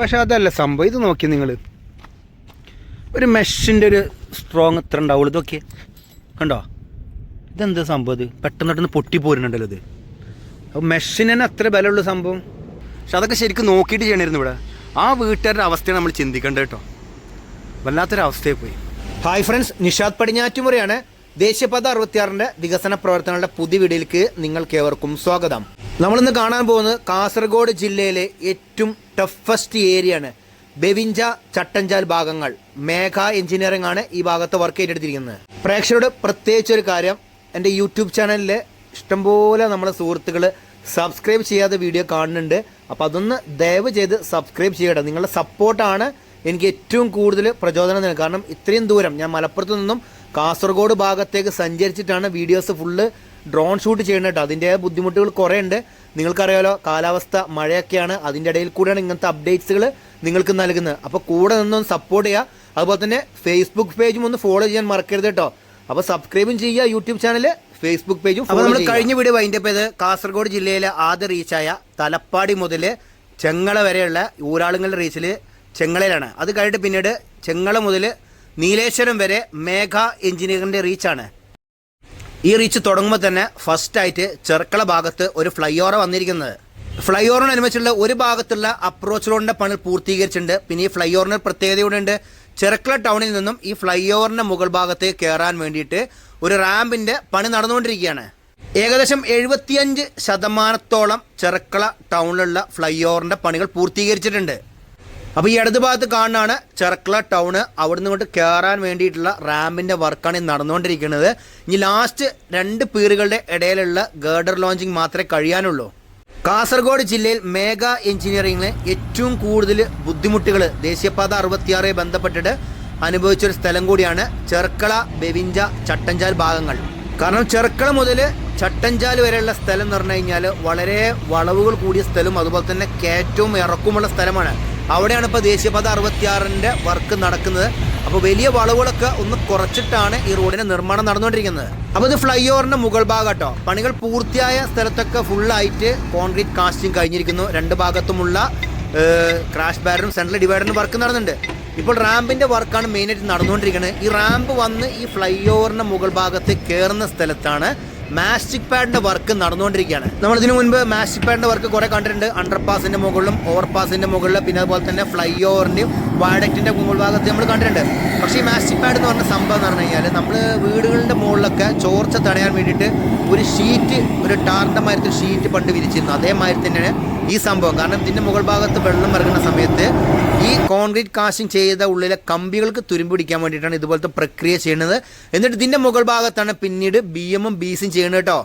പക്ഷെ അതല്ല സംഭവം ഇത് നോക്കി നിങ്ങൾ ഒരു മെഷിന്റെ ഒരു സ്ട്രോങ് ഇത്ര ഉണ്ടാവുള്ളൂ. ഇതൊക്കെ കണ്ടോ? ഇതെന്താ സംഭവം ഇത്? പെട്ടെന്ന് പെട്ടെന്ന് പൊട്ടി പോരുന്നുണ്ടല്ലോ ഇത്. അപ്പോൾ മെഷിന് തന്നെ അത്ര ബലമുള്ള സംഭവം. പക്ഷെ അതൊക്കെ ശരിക്കും നോക്കിയിട്ട് ചെയ്യണമായിരുന്നു ഇവിടെ. ആ വീട്ടുകാരുടെ അവസ്ഥയാണ് നമ്മൾ ചിന്തിക്കേണ്ടത് കേട്ടോ. വല്ലാത്തൊരു അവസ്ഥയിൽ പോയി. ഹായ് ഫ്രണ്ട്സ് നിഷാദ് പടിഞ്ഞാറ്റുമുറയാണ്. ദേശീയപാത അറുപത്തിയാറിന്റെ വികസന പ്രവർത്തനങ്ങളുടെ പുതിയ വീഡിയോയിലേക്ക് നിങ്ങൾക്ക് ഏവർക്കും സ്വാഗതം. നമ്മളിന്ന് കാണാൻ പോകുന്നത് കാസർഗോഡ് ജില്ലയിലെ ഏറ്റവും ടഫസ്റ്റ് ഏരിയയാണ് ബെവിഞ്ച ചട്ടഞ്ചാൽ ഭാഗങ്ങൾ. മേഘ എഞ്ചിനീയറിംഗ് ആണ് ഈ ഭാഗത്ത് വർക്ക് ഏറ്റെടുത്തിരിക്കുന്നത് പ്രേക്ഷകരോട് പ്രത്യേകിച്ച് ഒരു കാര്യം എന്റെ യൂട്യൂബ് ചാനലിലെ ഇഷ്ടംപോലെ നമ്മളെ സുഹൃത്തുക്കൾ സബ്സ്ക്രൈബ് ചെയ്യാതെ വീഡിയോ കാണുന്നുണ്ട്. അപ്പോൾ അതൊന്ന് ദയവ് ചെയ്ത് സബ്സ്ക്രൈബ് ചെയ്യണം നിങ്ങളുടെ സപ്പോർട്ടാണ് എനിക്ക് ഏറ്റവും കൂടുതൽ പ്രചോദനം നൽകുന്നത്. കാരണം ഇത്രയും ദൂരം ഞാൻ മലപ്പുറത്ത് നിന്നും കാസർഗോഡ് ഭാഗത്തേക്ക് സഞ്ചരിച്ചിട്ടാണ് വീഡിയോസ് ഫുള്ള് ഡ്രോൺ ഷൂട്ട് ചെയ്യുന്നത് കേട്ടോ. അതിന്റെ ബുദ്ധിമുട്ടുകൾ കുറേ ഉണ്ട് നിങ്ങൾക്കറിയാലോ കാലാവസ്ഥ മഴയൊക്കെയാണ്. അതിന്റെ ഇടയിൽ കൂടെയാണ് ഇങ്ങനത്തെ അപ്ഡേറ്റ്സുകൾ നിങ്ങൾക്ക് നൽകുന്നത്. അപ്പോൾ കൂടെ നിന്നൊന്ന് സപ്പോർട്ട് ചെയ്യുക. അതുപോലെ തന്നെ ഫേസ്ബുക്ക് പേജും ഒന്ന് ഫോളോ ചെയ്യാൻ മറക്കരുത് കേട്ടോ. അപ്പോൾ സബ്സ്ക്രൈബും ചെയ്യുക യൂട്യൂബ് ചാനൽ ഫേസ്ബുക്ക് പേജും അപ്പോൾ നമ്മൾ കഴിഞ്ഞ വീഡിയോ വൈൻഡപ്പ് ചെയ്ത് കാസർഗോഡ് ജില്ലയിലെ ആദ്യ റീച്ചായ തലപ്പാടി മുതൽ ചെങ്ങള വരെയുള്ള ഊരാളുങ്ങളുടെ റീച്ചിൽ ചെങ്ങളയിലാണ്. അത് കഴിഞ്ഞിട്ട് പിന്നീട് ചെങ്ങള മുതൽ നീലേശ്വരം വരെ മേഘ എഞ്ചിനീയറിന്റെ റീച്ചാണ്. ഈ റീച്ച് തുടങ്ങുമ്പോൾ തന്നെ ഫസ്റ്റ് ആയിട്ട് ചെറുക്കള ഭാഗത്ത് ഒരു ഫ്ലൈ ഓവർ വന്നിരിക്കുന്നത്. ഫ്ലൈ ഓവറിനനുസരിച്ചുള്ള ഒരു ഭാഗത്തുള്ള അപ്രോച്ച് റോഡിന്റെ പണി പൂർത്തീകരിച്ചിട്ടുണ്ട്. പിന്നെ ഈ ഫ്ലൈ ഓവറിന് പ്രത്യേകതയോടെയുണ്ട് ചെറുക്കള ടൗണിൽ നിന്നും ഈ ഫ്ലൈ ഓവറിന്റെ മുകൾ ഭാഗത്തേക്ക് കയറാൻ വേണ്ടിയിട്ട് ഒരു റാമ്പിന്റെ പണി നടന്നുകൊണ്ടിരിക്കുകയാണ്. ഏകദേശം എഴുപത്തിയഞ്ച് ശതമാനത്തോളം ചെറുക്കള ടൗണിലുള്ള ഫ്ലൈ ഓവറിന്റെ പണികൾ പൂർത്തീകരിച്ചിട്ടുണ്ട്. അപ്പോൾ ഈ ഇടത് ഭാഗത്ത് കാണുന്നതാണ് ചെർക്കള ടൗണ് അവിടുന്ന് ഇങ്ങോട്ട് കയറാൻ വേണ്ടിയിട്ടുള്ള റാമ്പിന്റെ വർക്കാണ് ഈ നടന്നുകൊണ്ടിരിക്കുന്നത്. ഇനി ലാസ്റ്റ് രണ്ട് പീറുകളുടെ ഇടയിലുള്ള ഗേർഡർ ലോഞ്ചിങ് മാത്രമേ കഴിയാനുള്ളൂ. കാസർഗോഡ് ജില്ലയിൽ മേഘ എഞ്ചിനീയറിംഗിന് ഏറ്റവും കൂടുതൽ ബുദ്ധിമുട്ടുകൾ ദേശീയപാത അറുപത്തിയാറെ ബന്ധപ്പെട്ടിട്ട് അനുഭവിച്ചൊരു സ്ഥലം കൂടിയാണ് ചെർക്കള ബെവിഞ്ച ചട്ടഞ്ചാൽ ഭാഗങ്ങൾ. കാരണം ചെർക്കള മുതൽ ചട്ടഞ്ചാൽ വരെയുള്ള സ്ഥലം എന്ന് പറഞ്ഞു കഴിഞ്ഞാൽ വളരെ വളവുകൾ കൂടിയ സ്ഥലവും അതുപോലെ തന്നെ കയറ്റവും ഇറക്കുമുള്ള സ്ഥലമാണ്. അവിടെയാണ് ഇപ്പോൾ ദേശീയപാത അറുപത്തിയാറിന്റെ വർക്ക് നടക്കുന്നത്. അപ്പോൾ വലിയ വളവുകളൊക്കെ ഒന്ന് കുറച്ചിട്ടാണ് ഈ റോഡിന്റെ നിർമ്മാണം നടന്നുകൊണ്ടിരിക്കുന്നത്. അപ്പോൾ ഇത് ഫ്ലൈ ഓവറിന്റെ മുകൾ ഭാഗം പണികൾ പൂർത്തിയായ സ്ഥലത്തൊക്കെ ഫുള്ളായിട്ട് കോൺക്രീറ്റ് കാസ്റ്റിംഗ് കഴിഞ്ഞിരിക്കുന്നു. രണ്ട് ഭാഗത്തുമുള്ള ക്രാഷ് ബാരനും സെൻട്രൽ ഡിവൈഡറിനും വർക്ക് നടന്നുണ്ട് ഇപ്പോൾ റാമ്പിന്റെ വർക്കാണ് മെയിനായിട്ട് നടന്നുകൊണ്ടിരിക്കുന്നത്. ഈ റാമ്പ് വന്ന് ഈ ഫ്ലൈ ഓവറിന്റെ മുകൾ ഭാഗത്ത് കയറുന്ന സ്ഥലത്താണ് മാസ്റ്റിക് പാഡിന്റെ വർക്ക് നടന്നുകൊണ്ടിരിക്കുകയാണ്. നമ്മൾ ഇതിനു മുൻപ് മാസ്റ്റിക് പാഡിന്റെ വർക്ക് കുറെ കണ്ടിട്ടുണ്ട്. അണ്ടർ പാസിന്റെ മുകളിലും ഓവർ പാസിന്റെ മുകളിലും പിന്നെ അതുപോലെ തന്നെ ഫ്ലൈ ഓവറിന്റെയും വാഡക്റ്റിന്റെ മുകൾ ഭാഗത്ത് നമ്മൾ കണ്ടിട്ടുണ്ട്. പക്ഷേ ഈ മാസ്റ്റിക് പാഡ് എന്ന് പറഞ്ഞ സംഭവം എന്ന് പറഞ്ഞു കഴിഞ്ഞാൽ നമ്മൾ വീടുകളുടെ മുകളിലൊക്കെ ചോർച്ച തടയാൻ വേണ്ടിയിട്ട് ഒരു ഷീറ്റ് ഒരു ടാറിന്റെ മാതിരി ഷീറ്റ് പണ്ട് വിരിച്ചിരുന്നു. അതേമാതിരി തന്നെയാണ് ഈ സംഭവം. കാരണം ഇതിന്റെ മുകൾ ഭാഗത്ത് വെള്ളം ഇറങ്ങുന്ന സമയത്ത് ഈ കോൺക്രീറ്റ് കാശിങ് ചെയ്ത ഉള്ളിലെ കമ്പികൾക്ക് തുരുമ്പ് പിടിക്കാൻ വേണ്ടിയിട്ടാണ് ഇതുപോലത്തെ പ്രക്രിയ ചെയ്യുന്നത്. എന്നിട്ട് ഇതിന്റെ മുകൾ ഭാഗത്താണ് പിന്നീട് ബി എമ്മും ബി സിയും ചെയ്യുന്നത് കേട്ടോ.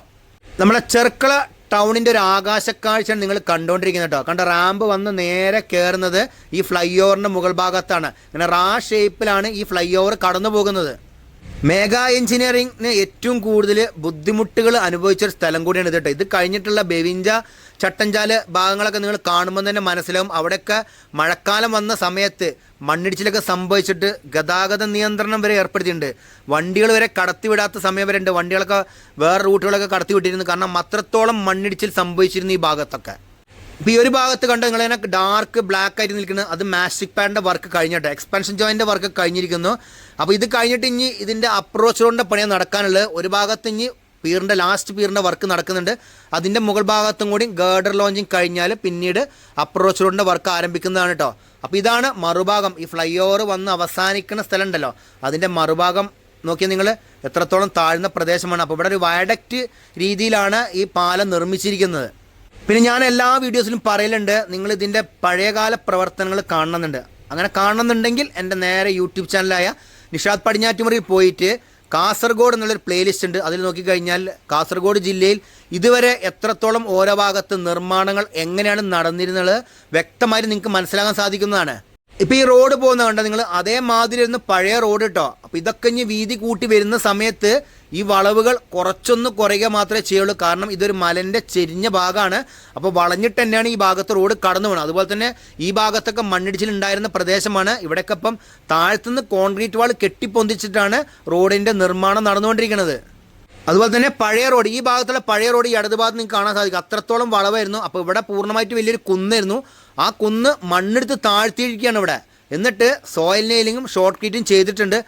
നമ്മളെ ചെർക്കള ടൗണിന്റെ ഒരു ആകാശക്കാഴ്ചയാണ് നിങ്ങൾ കണ്ടുകൊണ്ടിരിക്കുന്നത് കേട്ടോ. കണ്ട റാമ്പ് വന്ന് നേരെ കയറുന്നത് ഈ ഫ്ലൈ ഓവറിന്റെ മുകൾ ഭാഗത്താണ്. ഇങ്ങനെ റാ ഷേപ്പിലാണ് ഈ ഫ്ലൈ ഓവർ കടന്നു പോകുന്നത് മേഘ എഞ്ചിനീയറിംഗിന് ഏറ്റവും കൂടുതൽ ബുദ്ധിമുട്ടുകൾ അനുഭവിച്ച ഒരു സ്ഥലം കൂടിയാണ് ഇത് കേട്ടോ ഇത് കഴിഞ്ഞിട്ടുള്ള ബെവിഞ്ച ചട്ടഞ്ചാൽ ഭാഗങ്ങളൊക്കെ നിങ്ങൾ കാണുമ്പോൾ തന്നെ മനസ്സിലാവും. അവിടെയൊക്കെ മഴക്കാലം വന്ന സമയത്ത് മണ്ണിടിച്ചിലൊക്കെ സംഭവിച്ചിട്ട് ഗതാഗത നിയന്ത്രണം വരെ ഏർപ്പെടുത്തിയിട്ടുണ്ട്. വണ്ടികൾ വരെ കടത്തിവിടാത്ത സമയം വരെ ഉണ്ട്. വണ്ടികളൊക്കെ വേറെ റൂട്ടുകളൊക്കെ കടത്തിവിട്ടിരുന്നു കാരണം അത്രത്തോളം മണ്ണിടിച്ചിൽ സംഭവിച്ചിരുന്നു ഈ ഭാഗത്തൊക്കെ. ഇപ്പൊ ഈ ഒരു ഭാഗത്ത് കണ്ട നിങ്ങൾ ഇങ്ങനെ ഡാർക്ക് ബ്ലാക്ക് ആയിട്ട് നിൽക്കുന്നത് അത് മാസ്റ്റിക് പാഡിന്റെ വർക്ക് കഴിഞ്ഞിട്ട് എക്സ്പെൻഷൻ ജോയിന്റെ വർക്ക് കഴിഞ്ഞിരിക്കുന്നു. അപ്പോൾ ഇത് കഴിഞ്ഞിട്ട് ഇനി ഇതിന്റെ അപ്രോച്ച് റോഡിന്റെ പണിയാണ് നടക്കാനുള്ളത് ഒരു ഭാഗത്ത് ഇനി പീറിന്റെ ലാസ്റ്റ് പീറിന്റെ വർക്ക് നടക്കുന്നുണ്ട്. അതിന്റെ മുകൾ ഭാഗത്തും കൂടി ഗേർഡർ ലോഞ്ചിങ് കഴിഞ്ഞാൽ പിന്നീട് അപ്രോച്ച് റോഡിന്റെ വർക്ക് ആരംഭിക്കുന്നതാണ് കേട്ടോ അപ്പോൾ ഇതാണ് മറുഭാഗം. ഈ ഫ്ലൈ ഓവർ വന്ന് അവസാനിക്കുന്ന സ്ഥലം ഉണ്ടല്ലോ അതിന്റെ മറുഭാഗം നോക്കിയാൽ നിങ്ങൾ എത്രത്തോളം താഴ്ന്ന പ്രദേശമാണ്. അപ്പോൾ ഇവിടെ ഒരു വയഡക്റ്റ് രീതിയിലാണ് ഈ പാലം നിർമ്മിച്ചിരിക്കുന്നത്. പിന്നെ ഞാൻ എല്ലാ വീഡിയോസിലും പറയലുണ്ട് നിങ്ങൾ ഇതിന്റെ പഴയകാല പ്രവർത്തനങ്ങൾ കാണണമെന്നുണ്ട്. അങ്ങനെ കാണണമെന്നുണ്ടെങ്കിൽ എന്റെ നേരെ യൂട്യൂബ് ചാനലായ നിഷാദ് പടിഞ്ഞാറ്റുമുറിയിൽ പോയിട്ട് കാസർഗോഡ് എന്നുള്ളൊരു പ്ലേലിസ്റ്റ് ഉണ്ട്. അതിൽ നോക്കിക്കഴിഞ്ഞാൽ കാസർഗോഡ് ജില്ലയിൽ ഇതുവരെ എത്രത്തോളം ഓരോ ഭാഗത്ത് നിർമ്മാണങ്ങൾ എങ്ങനെയാണ് നടന്നിരുന്നത് വ്യക്തമായി നിങ്ങൾക്ക് മനസ്സിലാക്കാൻ സാധിക്കുന്നതാണ്. ഇപ്പൊ ഈ റോഡ് പോകുന്ന കണ്ട നിങ്ങൾ? അതേമാതിരി ഇരുന്ന് പഴയ റോഡ് കേട്ടോ. അപ്പോൾ ഇതൊക്കെ ഇനി വീതി കൂട്ടി വരുന്ന സമയത്ത് ഈ വളവുകൾ കുറച്ചൊന്ന് കുറയുക മാത്രമേ ചെയ്യുള്ളൂ. കാരണം ഇതൊരു മലന്റെ ചെരിഞ്ഞ ഭാഗമാണ്. അപ്പോൾ വളഞ്ഞിട്ട് തന്നെയാണ് ഈ ഭാഗത്ത് റോഡ് കടന്നു പോകുന്നത് അതുപോലെ തന്നെ ഈ ഭാഗത്തൊക്കെ മണ്ണിടിച്ചിലുണ്ടായിരുന്ന പ്രദേശമാണ്. ഇവിടെയൊക്കെ ഇപ്പം താഴത്തുനിന്ന് കോൺക്രീറ്റ് വാൾ കെട്ടിപ്പൊന്തിച്ചിട്ടാണ് റോഡിന്റെ നിർമ്മാണം നടന്നുകൊണ്ടിരിക്കുന്നത്. അതുപോലെ തന്നെ പഴയ റോഡ് ഈ ഭാഗത്തുള്ള പഴയ റോഡ് ഈ ഇടത് ഭാഗത്ത് നിങ്ങൾക്ക് കാണാൻ സാധിക്കും. അത്രത്തോളം വളവായിരുന്നു. അപ്പോൾ ഇവിടെ പൂർണമായിട്ട് വലിയൊരു കുന്നായിരുന്നു. ആ കുന്ന് മണ്ണെടുത്ത് താഴ്ത്തിയിരിക്കുകയാണ് ഇവിടെ. എന്നിട്ട് സോയിൽ നെയിലിങ്ങും ഷോർട്ട് കീറ്റും ചെയ്തിട്ടുണ്ട്.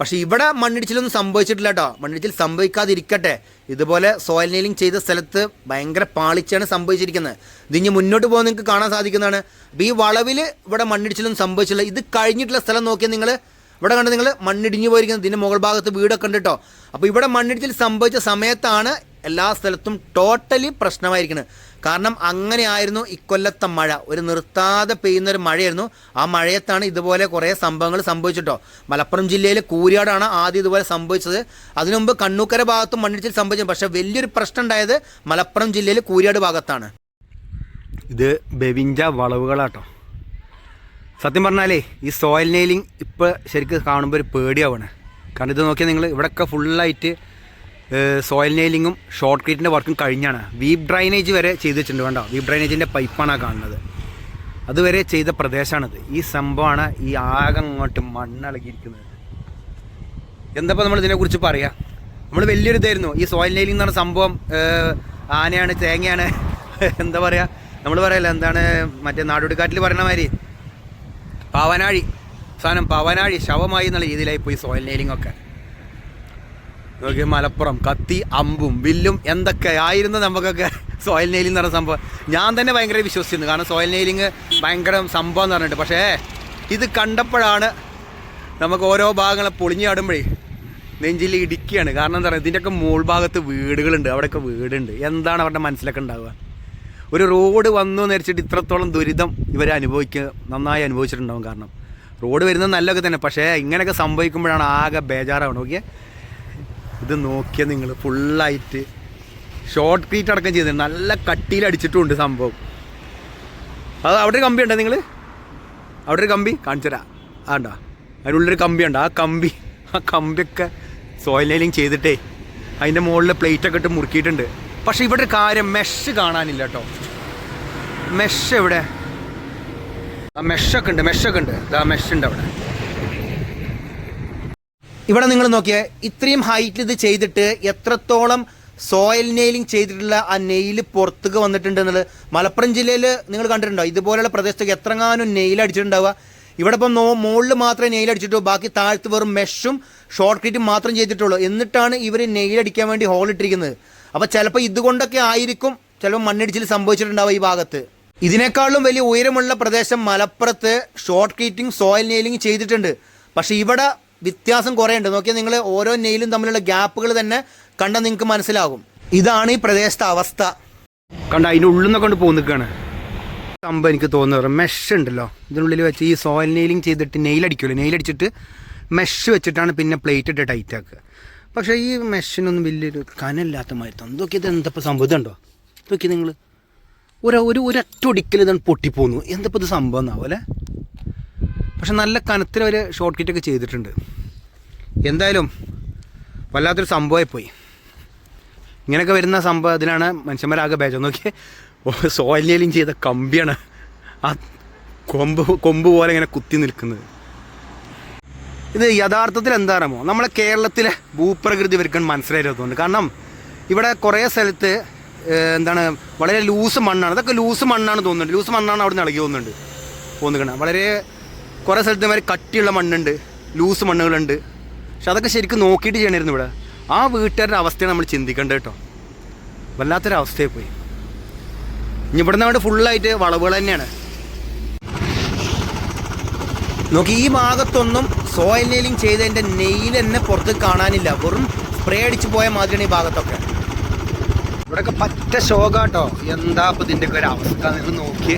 പക്ഷേ ഇവിടെ മണ്ണിടിച്ചിലൊന്നും സംഭവിച്ചിട്ടില്ല കേട്ടോ മണ്ണിടിച്ചിൽ സംഭവിക്കാതിരിക്കട്ടെ. ഇതുപോലെ സോയിൽ നെയിലിംഗ് ചെയ്ത സ്ഥലത്ത് ഭയങ്കര പാളിച്ചാണ് സംഭവിച്ചിരിക്കുന്നത്. ഇതിഞ്ഞ് മുന്നോട്ട് പോകാൻ നിങ്ങൾക്ക് കാണാൻ സാധിക്കുന്നതാണ്. അപ്പോൾ ഈ വളവിൽ ഇവിടെ മണ്ണിടിച്ചിലൊന്നും സംഭവിച്ചില്ല ഇത് കഴിഞ്ഞിട്ടുള്ള സ്ഥലം നോക്കിയാൽ നിങ്ങൾ ഇവിടെ കണ്ട് നിങ്ങൾ മണ്ണിടിഞ്ഞു പോയിരിക്കുന്നത്. ഇതിന്റെ മുകൾ ഭാഗത്ത് വീടൊക്കെ ഉണ്ട് കേട്ടോ അപ്പോൾ ഇവിടെ മണ്ണിടിച്ചിൽ സംഭവിച്ച സമയത്താണ് എല്ലാ സ്ഥലത്തും ടോട്ടലി പ്രശ്നമായിരിക്കുന്നത് കാരണം അങ്ങനെയായിരുന്നു ഇക്കൊല്ലത്തെ മഴ. ഒരു നിർത്താതെ പെയ്യുന്ന ഒരു മഴയായിരുന്നു. ആ മഴയത്താണ് ഇതുപോലെ കുറേ സംഭവങ്ങൾ സംഭവിച്ചിട്ടോ. മലപ്പുറം ജില്ലയിലെ കൂരിയാടാണ് ആദ്യം ഇതുപോലെ സംഭവിച്ചത്. അതിനുമുമ്പ് കണ്ണൂക്കര ഭാഗത്തും മണ്ണിടിച്ചിൽ സംഭവിച്ചു. പക്ഷെ വലിയൊരു പ്രശ്നം ഉണ്ടായത് മലപ്പുറം ജില്ലയിൽ കൂരിയാട് ഭാഗത്താണ്. ഇത് ബെവിഞ്ച വളവുകളാട്ടോ. സത്യം പറഞ്ഞാലേ ഈ സോയിൽ നെയിലിംഗ് ഇപ്പോൾ ശരിക്കും കാണുമ്പോൾ ഒരു പേടിയാവണേ. കാരണം ഇത് നോക്കിയാൽ നിങ്ങൾ ഇവിടെയൊക്കെ ഫുള്ളായിട്ട് സോയിൽ നെയിലിങ്ങും ഷോർട്ട് ക്രീറ്റിന്റെ വർക്കും കഴിഞ്ഞാണ്. വീപ് ഡ്രൈനേജ് വരെ ചെയ്ത് വെച്ചിട്ടുണ്ട് വേണ്ട വീപ് ഡ്രൈനേജിന്റെ പൈപ്പാണ് കാണുന്നത്. അതുവരെ ചെയ്ത പ്രദേശമാണിത് ഈ സംഭവമാണ് ഈ ആകെ അങ്ങോട്ട് മണ്ണിളകിയിരിക്കുന്നത്. എന്തപ്പോൾ നമ്മൾ ഇതിനെക്കുറിച്ച് പറയാം? നമ്മൾ വലിയൊരു ഇതായിരുന്നു. ഈ സോയിൽ നെയിലിംഗ് എന്ന് പറഞ്ഞ സംഭവം ആനയാണ് തേങ്ങയാണ് എന്താ പറയുക നമ്മൾ പറയല്ല എന്താണ് മറ്റേ നാടോടിക്കാട്ടിൽ പറയണ മാതിരി? പാവനാഴി. സാധനം പാവനാഴി ശവമായി എന്നുള്ള രീതിയിലായി പോയി സോയിൽ നെയിലിംഗ് ഒക്കെ. നോക്കി മലപ്പുറം കത്തി അമ്പും വില്ലും എന്തൊക്കെ ആയിരുന്നു നമുക്കൊക്കെ സോയിൽ നെയിലിംഗ് എന്ന് പറഞ്ഞ സംഭവം. ഞാൻ തന്നെ ഭയങ്കര വിശ്വസിച്ചിരുന്നു. കാരണം സോയിൽ നെയിലിംഗ് ഭയങ്കര സംഭവം എന്ന് പറഞ്ഞിട്ട്. പക്ഷേ ഇത് കണ്ടപ്പോഴാണ് നമുക്ക് ഓരോ ഭാഗങ്ങളെ പൊളിഞ്ഞാടുമ്പോഴേ നെഞ്ചിൽ ഇടിക്കുകയാണ്. കാരണം എന്താ പറയുക ഇതിന്റെയൊക്കെ മുകൾ ഭാഗത്ത് വീടുകളുണ്ട്. അവിടെയൊക്കെ വീടുണ്ട്. എന്താണ് അവരുടെ മനസ്സിലൊക്കെ ഉണ്ടാവുക? ഒരു റോഡ് വന്നു എന്ന് വെച്ചിട്ട് ഇത്രത്തോളം ദുരിതം ഇവർ അനുഭവിക്കുക നന്നായി അനുഭവിച്ചിട്ടുണ്ടാവും കാരണം. റോഡ് വരുന്നത് നല്ലതൊക്കെ തന്നെ. പക്ഷേ ഇങ്ങനെയൊക്കെ സംഭവിക്കുമ്പോഴാണ് ആകെ ബേജാറാവണം ഓക്കെ ഇത് നോക്കിയാൽ നിങ്ങൾ ഫുള്ളായിട്ട് ഷോർട്ട് ക്രീറ്റ് അടക്കം ചെയ്തിട്ടുണ്ട്. നല്ല കട്ടിയിൽ അടിച്ചിട്ടുണ്ട് സംഭവം. അത് അവിടെ ഒരു കമ്പി ഉണ്ടോ നിങ്ങൾ അവിടെ ഒരു കമ്പി കാണിച്ചുതരാം ആണ്ടോ അതിനുള്ളൊരു കമ്പിയുണ്ട് ആ കമ്പി ആ കമ്പിയൊക്കെ സോയിൽ ലൈനിങ് ചെയ്തിട്ടേ അതിന്റെ മുകളിൽ പ്ലേറ്റൊക്കെ ഇട്ട് മുറുക്കിയിട്ടുണ്ട്. പക്ഷേ ഇവിടെ ഒരു കാര്യം മെഷ് കാണാനില്ല കേട്ടോ. മെഷ് എവിടെ? ആ മെഷൊക്കെ ഉണ്ട് മെഷൊക്കെ ഉണ്ട്. ആ മെഷ് ഉണ്ട് അവിടെ. ഇവിടെ നിങ്ങൾ നോക്കിയേ ഇത്രയും ഹൈറ്റിൽ ഇത് ചെയ്തിട്ട് എത്രത്തോളം സോയിൽ നെയിലിംഗ് ചെയ്തിട്ടുള്ള ആ നെയിൽ പുറത്തേക്ക് വന്നിട്ടുണ്ട് എന്നുള്ളത് മലപ്പുറം ജില്ലയിൽ നിങ്ങൾ കണ്ടിട്ടുണ്ടോ? ഇതുപോലെയുള്ള പ്രദേശത്തേക്ക് എത്രങ്ങാനും നെയിൽ അടിച്ചിട്ടുണ്ടാവുക. ഇവിടെ ഇപ്പം നോ മുകളിൽ മാത്രമേ നെയിൽ അടിച്ചിട്ടുള്ളൂ ബാക്കി താഴ്ത്ത് വെറും മെഷും ഷോർട്ട് മാത്രം ചെയ്തിട്ടുള്ളൂ. എന്നിട്ടാണ് ഇവർ നെയിൽ അടിക്കാൻ വേണ്ടി ഹോൾ ഇട്ടിരിക്കുന്നത്. അപ്പോൾ ചിലപ്പോൾ ഇതുകൊണ്ടൊക്കെ ആയിരിക്കും ചിലപ്പോൾ മണ്ണിടിച്ചിൽ സംഭവിച്ചിട്ടുണ്ടാവുക ഈ ഭാഗത്ത്. ഇതിനേക്കാളും വലിയ ഉയരമുള്ള പ്രദേശം മലപ്പുറത്ത് ഷോർട്ട് ക്രീറ്റിംഗ് സോയിൽ നെയിലിംഗ് ചെയ്തിട്ടുണ്ട്. പക്ഷേ ഇവിടെ വ്യത്യാസം കുറേ ഉണ്ട് നോക്കിയാൽ നിങ്ങൾ ഓരോ നെയിലും തമ്മിലുള്ള ഗ്യാപ്പുകൾ തന്നെ കണ്ടാൽ നിങ്ങൾക്ക് മനസ്സിലാകും. ഇതാണ് ഈ പ്രദേശത്തെ അവസ്ഥ. കണ്ട അതിന്റെ ഉള്ളിൽ നിന്നൊക്കെ കൊണ്ട് പോകുന്നിക്കാണ് സംഭവം എനിക്ക് തോന്നുന്നത് മെഷ് ഉണ്ടല്ലോ. ഇതിനുള്ളിൽ വെച്ച് ഈ സോയിൽ നെയിലിംഗ് ചെയ്തിട്ട് നെയിലടിക്കുമല്ലോ നെയിലടിച്ചിട്ട് മെഷ് വെച്ചിട്ടാണ് പിന്നെ പ്ലേറ്റ് ഇട്ട് ടൈറ്റ് ആക്കുക. പക്ഷേ ഈ മെഷിനൊന്നും വലിയൊരു കനമില്ലാത്ത മാതിരി ഇതൊക്കെ ഇത് എന്തപ്പോൾ സംഭവം? ഉണ്ടോ ഇതൊക്കെ നിങ്ങൾ ഒരു ഒരു ഒരൊറ്റ ഒടിക്കൽ ഇതാണ് പൊട്ടിപ്പോന്നു. എന്തപ്പോൾ ഇത് സംഭവം എന്നാവും അല്ലേ? പക്ഷെ നല്ല കനത്തിൽ അവർ ഷോർട്ട് കിറ്റൊക്കെ ചെയ്തിട്ടുണ്ട്. എന്തായാലും വല്ലാത്തൊരു സംഭവമായി പോയി ഇങ്ങനെയൊക്കെ വരുന്ന സംഭവം അതിനാണ് മനുഷ്യന്മാരാകെ ബേജം നോക്കി സോയിൽ നെയിലിംഗ് ചെയ്ത കമ്പിയാണ് ആ കൊമ്പ് കൊമ്പ് പോലെ ഇങ്ങനെ കുത്തി നിൽക്കുന്നത്. ഇത് യഥാർത്ഥത്തിൽ എന്താണോ നമ്മളെ കേരളത്തിലെ ഭൂപ്രകൃതി ഇവർക്കാണ് മനസ്സിലായിരുന്നു കാരണം ഇവിടെ കുറേ സ്ഥലത്ത് എന്താണ് വളരെ ലൂസ് മണ്ണാണ്. അതൊക്കെ ലൂസ് മണ്ണാണ് തോന്നുന്നുണ്ട്. ലൂസ് മണ്ണാണ് അവിടെ നിന്ന് ഇളകി പോകുന്നുണ്ട്. തോന്നുകയാണ് വളരെ കുറേ സ്ഥലത്ത് മാതിരി കട്ടിയുള്ള മണ്ണുണ്ട് ലൂസ് മണ്ണുകളുണ്ട്. പക്ഷെ അതൊക്കെ ശരിക്കും നോക്കിയിട്ട് ചെയ്യണമായിരുന്നു ഇവിടെ. ആ വീട്ടുകാരുടെ അവസ്ഥയാണ് നമ്മൾ ചിന്തിക്കേണ്ടത് കേട്ടോ. വല്ലാത്തൊരു പോയി ഇനി ഇവിടുന്ന് അവിടെ ഫുള്ളായിട്ട് വളവുകൾ തന്നെയാണ്. നോക്കി ഈ ഭാഗത്തൊന്നും സോയിൽ നെയിലിംഗ് ചെയ്തതിന്റെ നെയിൽ തന്നെ പുറത്ത് കാണാനില്ല. വെറും സ്പ്രേ അടിച്ച് പോയ മാതിരിയാണ് ഈ ഭാഗത്തൊക്കെ. ഇവിടെയൊക്കെ പറ്റ ശോകാട്ടോ എന്താ ഇപ്പൊ ഇതിന്റെയൊക്കെ ഒരു അവസ്ഥ നിങ്ങൾ നോക്കി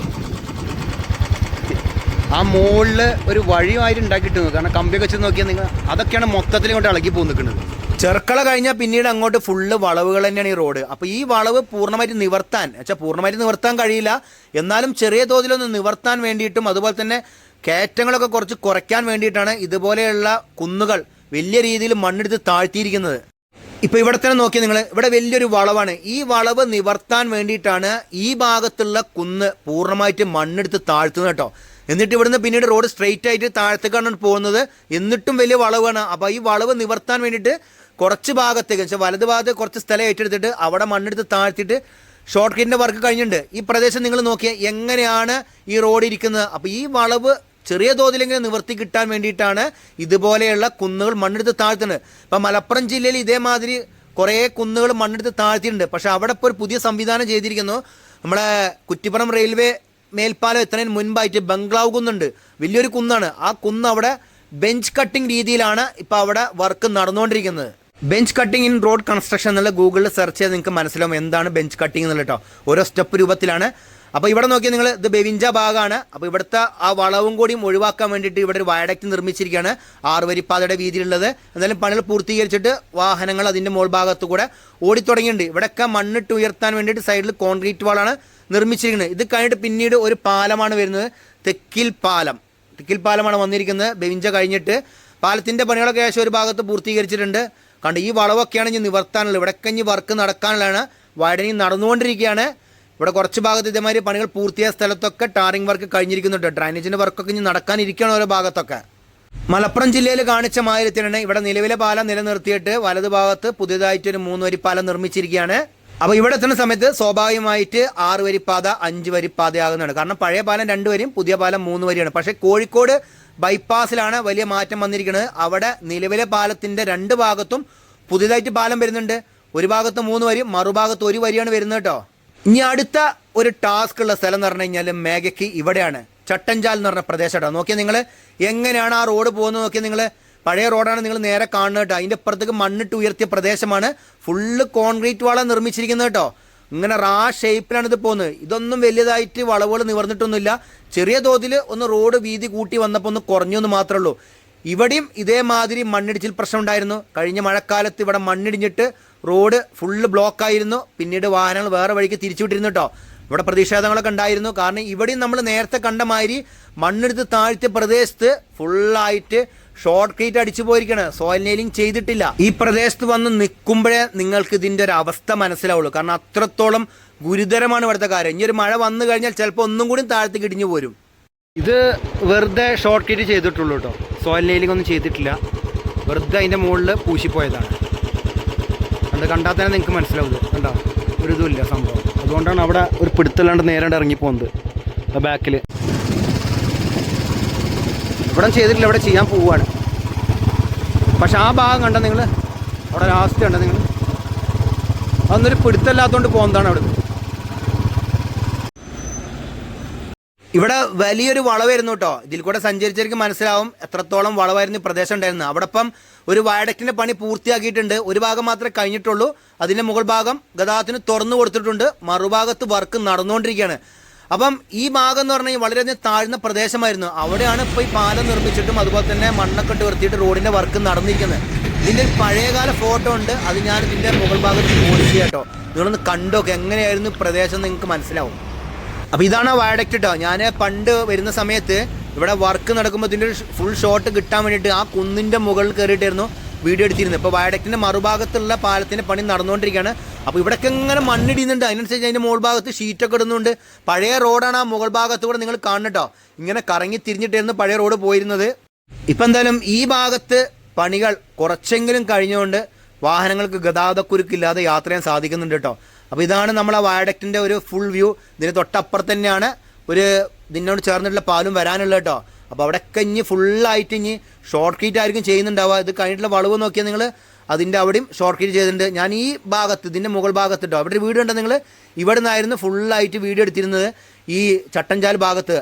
ആ മുകളിൽ ഒരു വഴിയായിട്ട് ഉണ്ടാക്കിയിട്ട് കാരണം കമ്പിയൊക്കെ വെച്ച് നോക്കിയാൽ നിങ്ങൾ അതൊക്കെയാണ് മൊത്തത്തിൽ ഇങ്ങോട്ട് ഇളകി പോകുന്നത് ചെറുക്കള കഴിഞ്ഞാൽ പിന്നീട് അങ്ങോട്ട് ഫുള്ള് വളവുകൾ തന്നെയാണ് ഈ റോഡ് അപ്പോൾ ഈ വളവ് പൂർണമായിട്ട് നിവർത്താൻ വെച്ചാൽ പൂർണമായിട്ട് നിവർത്താൻ കഴിയില്ല. എന്നാലും ചെറിയ തോതിലൊന്ന് നിവർത്താൻ വേണ്ടിയിട്ടും അതുപോലെ തന്നെ കയറ്റങ്ങളൊക്കെ കുറച്ച് കുറയ്ക്കാൻ വേണ്ടിയിട്ടാണ് ഇതുപോലെയുള്ള കുന്നുകൾ വലിയ രീതിയിൽ മണ്ണെടുത്ത് താഴ്ത്തിയിരിക്കുന്നത്. ഇപ്പൊ ഇവിടെ തന്നെ നോക്കി നിങ്ങൾ ഇവിടെ വലിയൊരു വളവാണ്. ഈ വളവ് നിവർത്താൻ വേണ്ടിയിട്ടാണ് ഈ ഭാഗത്തുള്ള കുന്ന് പൂർണമായിട്ട് മണ്ണെടുത്ത് താഴ്ത്തുന്നത് കേട്ടോ. എന്നിട്ട് ഇവിടുന്ന് പിന്നീട് റോഡ് സ്ട്രെയിറ്റ് ആയിട്ട് താഴത്തേക്കാണ് പോകുന്നത്. എന്നിട്ടും വലിയ വളവാണ്. അപ്പോൾ ഈ വളവ് നിവർത്താൻ വേണ്ടിയിട്ട് കുറച്ച് ഭാഗത്തേക്ക് വെച്ചാൽ വലത് ഭാഗത്ത് കുറച്ച് സ്ഥലം ഏറ്റെടുത്തിട്ട് അവിടെ മണ്ണെടുത്ത് താഴ്ത്തിയിട്ട് ഷോർട്ട് കട്ടിന്റെ വർക്ക് കഴിഞ്ഞിട്ടുണ്ട്. ഈ പ്രദേശം നിങ്ങൾ നോക്കിയാൽ എങ്ങനെയാണ് ഈ റോഡ് ഇരിക്കുന്നത്? അപ്പോൾ ഈ വളവ് ചെറിയ തോതിലെങ്കിലും നിവർത്തി കിട്ടാൻ വേണ്ടിയിട്ടാണ് ഇതുപോലെയുള്ള കുന്നുകൾ മണ്ണെടുത്ത് താഴ്ത്തുന്നത്. ഇപ്പം മലപ്പുറം ജില്ലയിൽ ഇതേമാതിരി കുറേ കുന്നുകൾ മണ്ണെടുത്ത് താഴ്ത്തിയിട്ടുണ്ട്. പക്ഷേ അവിടെ ഇപ്പോൾ ഒരു പുതിയ സംവിധാനം ചെയ്തിരിക്കുന്നു. നമ്മളെ കുറ്റിപ്പുറം റെയിൽവേ മേൽപ്പാലം എത്തുന്നതിന് മുൻപായിട്ട് ബംഗ്ലാവ് കുന്നുണ്ട്. വലിയൊരു കുന്നാണ്. ആ കുന്ന് അവിടെ ബെഞ്ച് കട്ടിംഗ് രീതിയിലാണ് ഇപ്പോൾ അവിടെ വർക്ക് നടന്നുകൊണ്ടിരിക്കുന്നത്. Bench cutting in road construction എന്നുള്ള ഗൂഗിളിൽ സെർച്ച് ചെയ്ത് നിങ്ങൾക്ക് മനസ്സിലാവും എന്താണ് ബെഞ്ച് കട്ടിംഗ് എന്നുള്ളത് കേട്ടോ ഓരോ സ്റ്റെപ്പ് രൂപത്തിലാണ്. അപ്പോൾ ഇവിടെ നോക്കിയാൽ നിങ്ങൾ ഇത് ബെവിഞ്ച ഭാഗമാണ് അപ്പോൾ ഇവിടുത്തെ ആ വളവും കൂടിയും ഒഴിവാക്കാൻ വേണ്ടിയിട്ട് ഇവിടെ ഒരു വയഡക്റ്റ് നിർമ്മിച്ചിരിക്കുകയാണ്. ആറ് വരിപ്പാതയുടെ വീതിയിലുള്ളത്. എന്തായാലും പണികൾ പൂർത്തീകരിച്ചിട്ട് വാഹനങ്ങൾ അതിന്റെ മോൾ ഭാഗത്തു കൂടെ ഓടിത്തുടങ്ങിയിട്ടുണ്ട്. ഇവിടെയൊക്കെ മണ്ണിട്ട് ഉയർത്താൻ വേണ്ടിയിട്ട് സൈഡിൽ കോൺക്രീറ്റ് വാളാണ് നിർമ്മിച്ചിരിക്കുന്നത്. ഇത് കഴിഞ്ഞിട്ട് പിന്നീട് ഒരു പാലമാണ് വരുന്നത്. തെക്കിൽ പാലം. തെക്കിൽ പാലമാണ് വന്നിരിക്കുന്നത്. ബെവിഞ്ച കഴിഞ്ഞിട്ട് പാലത്തിന്റെ പണികളൊക്കെ ഏകദേശം ഒരു ഭാഗത്ത് പൂർത്തീകരിച്ചിട്ടുണ്ട്. കണ്ട് ഈ വളവൊക്കെയാണ് ഇനി നിവർത്താനുള്ളത്. ഇവിടെയൊക്കെ ഇനി വർക്ക് നടക്കാനുള്ളതാണ്. വൈഡനിങ് നടന്നുകൊണ്ടിരിക്കുകയാണ്. ഇവിടെ കുറച്ച് ഭാഗത്ത് ഇതേമാതിരി പണികൾ പൂർത്തിയായ സ്ഥലത്തൊക്കെ ടാറിംഗ് വർക്ക് കഴിഞ്ഞിരിക്കുന്നുണ്ട്. ഡ്രൈനേജിന്റെ വർക്കൊക്കെ ഇനി നടക്കാനിരിക്കുകയാണ് ഓരോ ഭാഗത്തൊക്കെ. മലപ്പുറം ജില്ലയിൽ കാണിച്ച മാതിരത്തിനാണ് ഇവിടെ നിലവിലെ പാലം നിലനിർത്തിയിട്ട് വലതുഭാഗത്ത് പുതിയതായിട്ട് ഒരു മൂന്ന് പാലം നിർമ്മിച്ചിരിക്കുകയാണ്. അപ്പോൾ ഇവിടെ എത്തുന്ന സമയത്ത് സ്വാഭാവികമായിട്ട് ആറ് വരിപ്പാത അഞ്ച് വരിപ്പാതയാകുന്നതാണ്. കാരണം പഴയ പാലം രണ്ട് വരിയും പുതിയ പാലം മൂന്ന് വരിയാണ്. പക്ഷേ കോഴിക്കോട് ബൈപ്പാസിലാണ് വലിയ മാറ്റം വന്നിരിക്കുന്നത്. അവിടെ നിലവിലെ പാലത്തിന്റെ രണ്ട് ഭാഗത്തും പുതിയതായിട്ട് പാലം വരുന്നുണ്ട്. ഒരു ഭാഗത്ത് മൂന്ന് വരി മറുഭാഗത്ത് ഒരു വരിയാണ് വരുന്നത് കേട്ടോ. ഇനി അടുത്ത ഒരു ടാസ്ക് ഉള്ള സ്ഥലം എന്ന് പറഞ്ഞു കഴിഞ്ഞാൽ മേഘയ്ക്ക് ഇവിടെയാണ്. ചട്ടഞ്ചാൽ എന്ന് പറഞ്ഞ പ്രദേശം കേട്ടോ. നോക്കിയാൽ നിങ്ങൾ എങ്ങനെയാണ് ആ റോഡ് പോകുന്നത്? നോക്കിയാൽ നിങ്ങൾ പഴയ റോഡാണ് നിങ്ങൾ നേരെ കാണുന്നത് കേട്ടോ. അതിന്റെ അപ്പുറത്തേക്ക് മണ്ണിട്ട് ഉയർത്തിയ പ്രദേശമാണ്. ഫുള്ള് കോൺക്രീറ്റ് വാള നിർമ്മിച്ചിരിക്കുന്നത് കേട്ടോ. ഇങ്ങനെ റാ ഷേപ്പിലാണ് ഇത് പോകുന്നത്. ഇതൊന്നും വലിയതായിട്ട് വളവുകൾ നിവർന്നിട്ടൊന്നുമില്ല. ചെറിയ തോതിൽ ഒന്ന് റോഡ് വീതി കൂട്ടി വന്നപ്പോൾ ഒന്ന് കുറഞ്ഞു എന്ന് മാത്രമേ ഉള്ളൂ. ഇവിടെയും ഇതേമാതിരി മണ്ണിടിച്ചിൽ പ്രശ്നം ഉണ്ടായിരുന്നു. കഴിഞ്ഞ മഴക്കാലത്ത് ഇവിടെ മണ്ണിടിഞ്ഞിട്ട് റോഡ് ഫുള്ള് ബ്ലോക്കായിരുന്നു പിന്നീട് വാഹനങ്ങൾ വേറെ വഴിക്ക് തിരിച്ചുവിട്ടിരുന്നു കേട്ടോ. ഇവിടെ പ്രതിഷേധങ്ങളൊക്കെ ഉണ്ടായിരുന്നു. കാരണം ഇവിടെയും നമ്മൾ നേരത്തെ കണ്ട മാതിരി മണ്ണെടുത്ത് താഴ്ത്തിയ പ്രദേശത്ത് ഫുള്ളായിട്ട് ഷോർട്ട് ക്രീറ്റ് അടിച്ചു പോയിരിക്കണ്. സോയിൽ നെയിലിംഗ് ചെയ്തിട്ടില്ല. ഈ പ്രദേശത്ത് വന്ന് നിൽക്കുമ്പോഴേ നിങ്ങൾക്ക് ഇതിന്റെ ഒരു അവസ്ഥ മനസ്സിലാവുള്ളൂ. കാരണം അത്രത്തോളം ഗുരുതരമാണ് ഇവിടുത്തെ കാര്യം. ഇനി ഒരു മഴ വന്നു കഴിഞ്ഞാൽ ചിലപ്പോൾ ഒന്നും കൂടി താഴത്തേക്ക് ഇടിഞ്ഞു പോരും. ഇത് വെറുതെ ഷോർട്ട് കീറ്റ് ചെയ്തിട്ടുള്ളൂ കേട്ടോ സോയിൽ നെയിലിംഗ് ഒന്നും ചെയ്തിട്ടില്ല. വെറുതെ അതിന്റെ മുകളിൽ പൂശിപ്പോയതാണ്. അത് കണ്ടാൽ തന്നെ നിങ്ങൾക്ക് മനസ്സിലാവും കണ്ടോ ഒരു ഇതുമില്ല സംഭവം. അതുകൊണ്ടാണ് അവിടെ ഒരു പിടുത്തല്ലാണ്ട് നേരെ ഇറങ്ങി പോകുന്നത് ബാക്കിൽ ഇവിടെ ചെയ്തിട്ടില്ല ഇവിടെ ചെയ്യാൻ പോവുകയാണ്. പക്ഷെ ആ ഭാഗം കണ്ട നിങ്ങൾ അവിടെ ലാസ്റ്റ് കണ്ട നിങ്ങൾ അതൊന്നൊരു പിടുത്തല്ലാത്തോണ്ട് പോകുന്നതാണ് അവിടെ ഇവിടെ വലിയൊരു വളവായിരുന്നു കേട്ടോ. ഇതിൽ കൂടെ സഞ്ചരിച്ചവർക്ക് മനസ്സിലാവും എത്രത്തോളം വളവായിരുന്നു ഈ പ്രദേശം ഉണ്ടായിരുന്നു അവിടെ ഇപ്പം ഒരു വയഡക്റ്റിന്റെ പണി പൂർത്തിയാക്കിയിട്ടുണ്ട്. ഒരു ഭാഗം മാത്രമേ കഴിഞ്ഞിട്ടുള്ളൂ. അതിന്റെ മുകൾ ഭാഗം ഗതാഗതത്തിന് തുറന്നു കൊടുത്തിട്ടുണ്ട്. മറുഭാഗത്ത് വർക്ക് നടന്നുകൊണ്ടിരിക്കുകയാണ്. അപ്പം ഈ ഭാഗം എന്ന് പറഞ്ഞാൽ വളരെയധികം താഴ്ന്ന പ്രദേശമായിരുന്നു. അവിടെയാണ് ഇപ്പോൾ ഈ പാലം നിർമ്മിച്ചിട്ടും അതുപോലെ തന്നെ മണ്ണൊക്കെ ഇട്ട് റോഡിന്റെ വർക്ക് നടന്നിരിക്കുന്നത്. ഇതിന്റെ പഴയകാല ഫോട്ടോ ഉണ്ട്. അത് ഞാൻ ഇതിന്റെ മുകൾ ഭാഗത്ത് പോസ്റ്റ് കേട്ടോ. നിങ്ങളൊന്ന് കണ്ടോക്കെ. എങ്ങനെയായിരുന്നു പ്രദേശം നിങ്ങൾക്ക് മനസ്സിലാവും. അപ്പോൾ ഇതാണ് ആ വയഡക്റ്റ് കേട്ടോ ഞാൻ പണ്ട് വരുന്ന സമയത്ത് ഇവിടെ വർക്ക് നടക്കുമ്പോൾ ഇതിന്റെ ഫുൾ ഷോട്ട് കിട്ടാൻ വേണ്ടിയിട്ട് ആ കുന്നിന്റെ മുകളിൽ കയറിയിട്ടായിരുന്നു വീഡിയോ എടുത്തിരുന്നത്. ഇപ്പോൾ വയഡക്റ്റിന്റെ മറുഭാഗത്തുള്ള പാലത്തിന്റെ പണി നടന്നുകൊണ്ടിരിക്കുകയാണ്. അപ്പോൾ ഇവിടെയൊക്കെ ഇങ്ങനെ മണ്ണിടിയുന്നുണ്ട്. അതിനനുസരിച്ച് അതിന്റെ മുകൾ ഭാഗത്ത് ഷീറ്റൊക്കെ ഇടുന്നുണ്ട്. പഴയ റോഡാണ് ആ മുകൾ ഭാഗത്ത് കൂടെ നിങ്ങൾ കാണട്ടോ ഇങ്ങനെ കറങ്ങി തിരിഞ്ഞിട്ടായിരുന്നു പഴയ റോഡ് പോയിരുന്നത്. ഇപ്പം എന്തായാലും ഈ ഭാഗത്ത് പണികൾ കുറച്ചെങ്കിലും കഴിഞ്ഞുകൊണ്ട് വാഹനങ്ങൾക്ക് ഗതാഗതക്കുരുക്കില്ലാതെ യാത്ര ചെയ്യാൻ സാധിക്കുന്നുണ്ട് കേട്ടോ അപ്പോൾ ഇതാണ് നമ്മൾ ആ വയഡക്റ്റിന്റെ ഒരു ഫുൾ വ്യൂ ഇതിന് തൊട്ടപ്പുറത്ത് തന്നെയാണ് ഒരു ഇതിനോട് ചേർന്നിട്ടുള്ള പാലും വരാനുള്ളത് കേട്ടോ അപ്പോൾ അവിടെയൊക്കെ ഇനി ഫുള്ളായിട്ട് ഇനി ഷോർട്ട് കീറ്റ് ആയിരിക്കും ചെയ്യുന്നുണ്ടാവുക. ഇത് കഴിഞ്ഞിട്ടുള്ള വളവ് നോക്കിയാൽ നിങ്ങൾ അതിന്റെ അവിടെയും ഷോർട്ട് കീറ്റ് ചെയ്തിട്ടുണ്ട്. ഞാൻ ഈ ഭാഗത്ത് ഇതിന്റെ മുകൾ ഭാഗത്ത് കേട്ടോ അവിടെ ഒരു വീഡിയോ ഉണ്ട് നിങ്ങൾ ഇവിടെ നിന്നായിരുന്നു ഫുള്ളായിട്ട് വീഡിയോ എടുത്തിരുന്നത് ഈ ചട്ടഞ്ചാൽ ഭാഗത്ത്.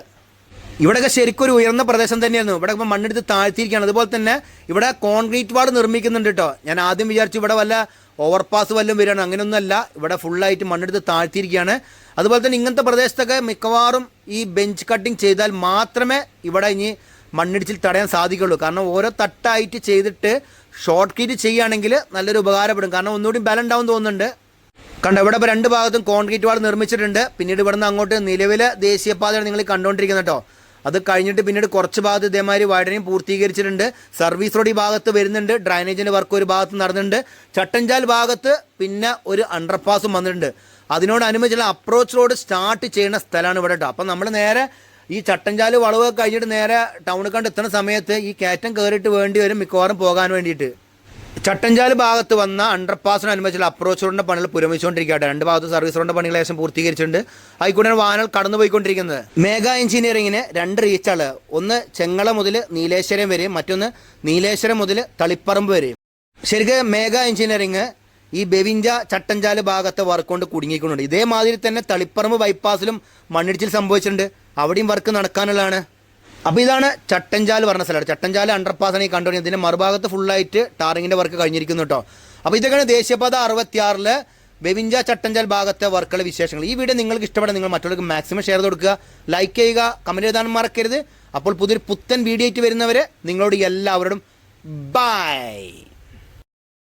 ഇവിടെയൊക്കെ ശരിക്കും ഒരു ഉയർന്ന പ്രദേശം തന്നെയായിരുന്നു. ഇവിടെ ഇപ്പോൾ മണ്ണെടുത്ത് താഴ്ത്തിയിരിക്കുകയാണ്. അതുപോലെ തന്നെ ഇവിടെ കോൺക്രീറ്റ് വാർഡ് നിർമ്മിക്കുന്നുണ്ട് കേട്ടോ. ഞാൻ ആദ്യം വിചാരിച്ചു ഇവിടെ വല്ല ഓവർപാസ് വല്ലതും വരികയാണ്. അങ്ങനെയൊന്നുമല്ല. ഇവിടെ ഫുള്ളായിട്ട് മണ്ണെടുത്ത് താഴ്ത്തിയിരിക്കുകയാണ്. അതുപോലെ തന്നെ ഇങ്ങനത്തെ പ്രദേശത്തൊക്കെ മിക്കവാറും ഈ ബെഞ്ച് കട്ടിങ് ചെയ്താൽ മാത്രമേ ഇവിടെ ഇനി മണ്ണിടിച്ചിൽ തടയാൻ സാധിക്കുള്ളൂ കാരണം ഓരോ തട്ടായിട്ട് ചെയ്തിട്ട് ഷോർട്ട് കീറ്റ് ചെയ്യുകയാണെങ്കിൽ നല്ലൊരു ഉപകാരപ്പെടും. കാരണം ഒന്നുകൂടി ബലം ഡൗൺ തോന്നുന്നുണ്ട്. കണ്ട ഇവിടെ ഇപ്പോൾ രണ്ട് ഭാഗത്തും കോൺക്രീറ്റ് വാൾ നിർമ്മിച്ചിട്ടുണ്ട്. പിന്നീട് ഇവിടുന്ന് അങ്ങോട്ട് നിലവിലെ ദേശീയപാതയാണ് നിങ്ങൾ കണ്ടുകൊണ്ടിരിക്കുന്നത് കേട്ടോ. അത് കഴിഞ്ഞിട്ട് പിന്നീട് കുറച്ച് ഭാഗത്ത് ഇതേമാതിരി വൈഡനിങ് പൂർത്തീകരിച്ചിട്ടുണ്ട്. സർവീസ് റോഡ് ഈ ഭാഗത്ത് വരുന്നുണ്ട്. ഡ്രൈനേജിന്റെ വർക്ക് ഒരു ഭാഗത്ത് നടന്നിട്ടുണ്ട്. ചട്ടഞ്ചാൽ ഭാഗത്ത് പിന്നെ ഒരു അണ്ടർപാസും വന്നിട്ടുണ്ട്. അതിനോടനുബന്ധിച്ചുള്ള അപ്രോച്ച് റോഡ് സ്റ്റാർട്ട് ചെയ്യുന്ന സ്ഥലമാണ് ഇവിടെ കേട്ടോ. അപ്പം നമ്മൾ നേരെ ഈ ചട്ടഞ്ചാൽ വളവ് കഴിഞ്ഞിട്ട് നേരെ ടൗണിൽ കണ്ട് എത്തുന്ന സമയത്ത് ഈ കയറ്റം കയറിയിട്ട് വേണ്ടി വരും മിക്കവാറും പോകാൻ വേണ്ടിയിട്ട്. ചട്ടഞ്ചാൽ ഭാഗത്ത് വന്ന അണ്ടർപാസിനനുബന്ധിച്ചുള്ള അപ്രോച്ച് റോഡിന്റെ പണികൾ പുരോഗമിച്ചുകൊണ്ടിരിക്കുകയാണ്. രണ്ട് ഭാഗത്ത് സർവീസ് റോഡിന്റെ പണികൾ ഏകദേശം പൂർത്തീകരിച്ചിട്ടുണ്ട്. ആയിക്കൂടെ വാഹനങ്ങൾ കടന്നു പോയിക്കൊണ്ടിരിക്കുന്നത്. മേഘ എഞ്ചിനീയറിങ്ങിന് രണ്ട് റീച്ചാണ് ഒന്ന് ചെങ്ങള മുതൽ നീലേശ്വരം വരെയും മറ്റൊന്ന് നീലേശ്വരം മുതൽ തളിപ്പറമ്പ് വരെയും. ശരിക്കും മേഘ എഞ്ചിനീയറിങ് ഈ ബെവിഞ്ച ചട്ടഞ്ചാൽ ഭാഗത്തെ വർക്ക് കൊണ്ട് കുടുങ്ങിക്കൊണ്ടുണ്ട് ഇതേമാതിരി തന്നെ തളിപ്പറമ്പ് ബൈപ്പാസിലും മണ്ണിടിച്ചിൽ സംഭവിച്ചിട്ടുണ്ട്. അവിടെയും വർക്ക് നടക്കാനുള്ളതാണ്. അപ്പോൾ ഇതാണ് ചട്ടഞ്ചാൽ പറഞ്ഞ സ്ഥലമാണ് ചട്ടഞ്ചാൽ അണ്ടർപാസാണ് ഈ കണ്ടുപിടിക്കുന്നത് ഇതിന്റെ മറുഭാഗത്ത് ഫുള്ളായിട്ട് ടാറിങ്ങിന്റെ വർക്ക് കഴിഞ്ഞിരിക്കുന്നു കേട്ടോ അപ്പോൾ ഇതൊക്കെയാണ് ദേശീയപാത അറുപത്തിയാറിൽ ബെവിഞ്ച ചട്ടഞ്ചാൽ ഭാഗത്തെ വർക്കുകളുടെ വിശേഷങ്ങൾ ഈ വീഡിയോ നിങ്ങൾക്ക് ഇഷ്ടപ്പെടാൻ നിങ്ങൾ മറ്റുള്ളവർക്ക് മാക്സിമം ഷെയർ കൊടുക്കുക. ലൈക്ക് ചെയ്യുക കമന്റ് എഴുതാനും മറക്കരുത്. അപ്പോൾ പുതിയൊരു പുത്തൻ വീഡിയോ ആയിട്ട് വരുന്നവരെ നിങ്ങളോട് എല്ലാവരോടും ബൈ